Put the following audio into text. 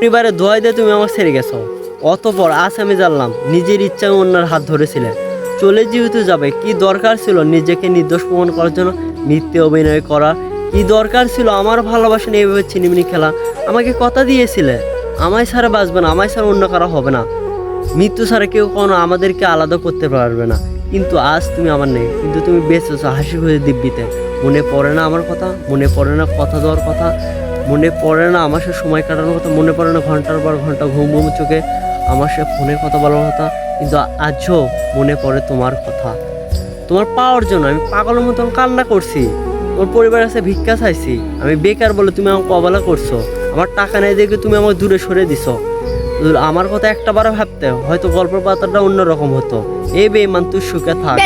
পরিবারে দোয়াই দিয়ে তুমি আমার ছেড়ে গেছো। অতপর আজ আমি জানলাম, নিজের ইচ্ছায় অন্যের হাত ধরেছিলে। চলে যেহেতু যাবে, কি দরকার ছিল নিজেকে নির্দোষ প্রমাণ করার জন্য? মিথ্যে অভিনয় করা। কি দরকার ছিল আমার ভালোবাসা নিয়ে এভাবে ছিনিমিনি খেলা? আমাকে কথা দিয়েছিলে, আমায় ছাড়া বাঁচবে না, আমায় ছাড়া অন্য কারও হবে না। মৃত্যু ছাড়া কেউ কোনো আমাদেরকে আলাদা করতে পারবে না। কিন্তু আজ তুমি আমার নেই, কিন্তু তুমি বেঁচেছো হাসি খুঁজে দিব্যিতে। মনে পড়ে না আমার কথা, মনে পড়ে না কথা দেওয়ার কথা। মনে পড়ে না, আমার সে সময় কাটানোর কথা মনে পড়ে না, ঘণ্টার পর ঘণ্টা ঘুম ঘুম চোখে আমার সে ফোনের কথা বলার কথা, কিন্তু আজও মনে পড়ে তোমার কথা। তোমার পাওয়ার জন্য, আমি পাগলের মতন কান্না করছি। তোমার পরিবার আছে ভিক্ষা চাইছি। আমি বেকার বলে তুমি আমাকে অবহেলা করছ। আমার টাকা নেই দেখে তুমি আমাকে দূরে সরে দিছো। আমার কথা একটা বারো ভাবতে হয়তো গল্পের পাতাটা অন্যরকম হতো। এই বেমান তুই সুখে থাক।